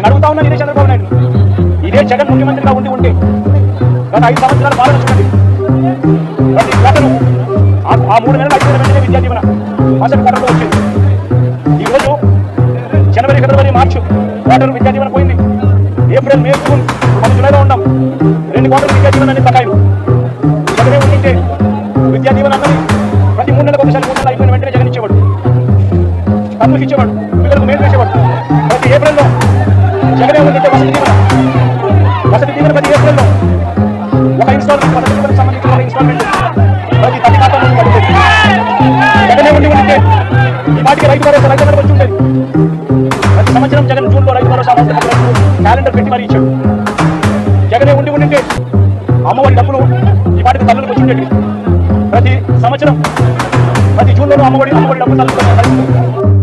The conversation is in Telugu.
నేను అడుగుతా ఉన్నా ఇదే చంద్రబాబు నాయుడు. ఇదే జగన్ ముఖ్యమంత్రిగా ఉండి ఉంటే గత ఐదు సంవత్సరాలు పాలన చూడండి ప్రతి గతను ఆ- మూడు నెలలు అయిపోయిన వెంటనే విద్యా దీవెన. అసలు కట్టలో వచ్చింది. ఈరోజు జనవరి ఫిబ్రవరి మార్చి క్వార్టర్ విద్యా దీవెన పోయింది. ఏప్రిల్ మే జూన్ మనం జూలైలో ఉన్నాం. రెండు క్వార్టర్ విద్యా దీవెన అనేది బకాయిలు. జగనే ఉండింటే విద్యా దీవెన అన్నది ప్రతి మూడు నెలలకు ఒకసారి మూడు నెలలు అయిపోయిన వెంటనే జగన్ ఇచ్చేవాడు. తమ్ముడికి ఇచ్చేవాడు. పిల్లలకు మేలు చేసేవాడు. జగనే ఉండింటే వసతి దీవెన వసతి దీవెన ప్రతి ఏప్రిల్లో ఒక ఇన్స్టాల్మెంట్ వసతి దీవెనకు సంబంధించిన ఒక ఇన్స్టాల్మెంట్ ప్రతి పది ఖాతాలో పడుతుంది జగనే ఉండి ఉంటే ఈ వాటికి రైతు భరోసా రైతు వచ్చి ఉండేది ప్రతి సంవత్సరం జగన్ జూన్లో రైతు భరోసా క్యాలెండర్ పెట్టి మరీ ఇచ్చాడు జగనే ఉండి ఉండింటే అమ్మఒడి డబ్బులు ఈ వాటికి తల్లులకు వచ్చి ఉండేది ప్రతి సంవత్సరం ప్రతి జూన్లోనూ అమ్మఒడి అమ్మఒడి డబ్బులు తల్లులకు